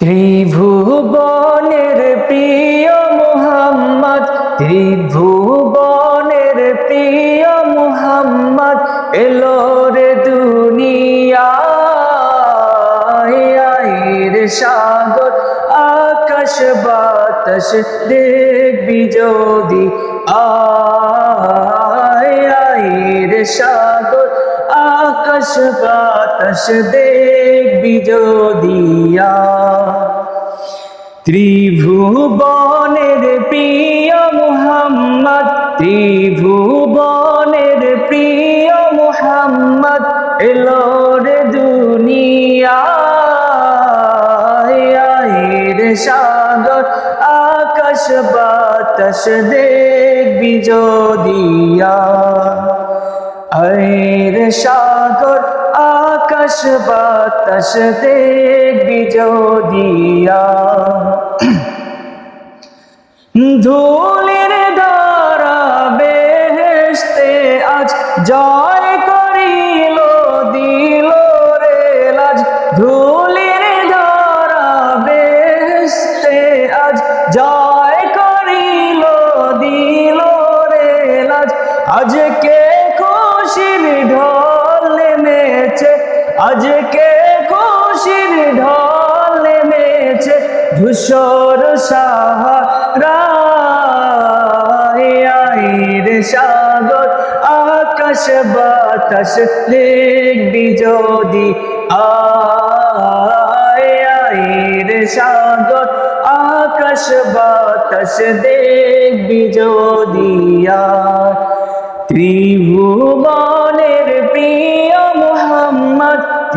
ত্রিভুবনের প্রিয় মোহাম্মদ, ত্রিভুবনের প্রিয় মোহাম্মদ, এলো রে দুনিয়া সাগর, আকাশ বাতাস দেখবি যদি আয় রে সাগর। আকাশ বাতাস দেখবি যদিয়া ত্রিভুবনের প্রিয় মুহাম্মদ, ত্রিভুবনের প্রিয় মুহাম্মদ, এলো রে দুনিয়া রে সাগর, আকাশ বাতাস দেখবি যদিয়া আয়ের সাগর, আকাশ, বাতাস দেখবি যদিয়া ধুলির দ্বারা বেহেশতে আজ জয় করিল, দিল রে লাজ। ধুলির দ্বারা বেহেশতে আজ জয় করিল, দিল রে লাজ। আজকে আজকে খুশির ঢল নেমেছে? ধূসর সাহারা সাগর, আকাশ বাতাস দেখবি যদি? আয় রে সাগর, আকাশ বাতাস দেখবি যদি? ত্রিভুবনের প্রিয় মোহাম্মদ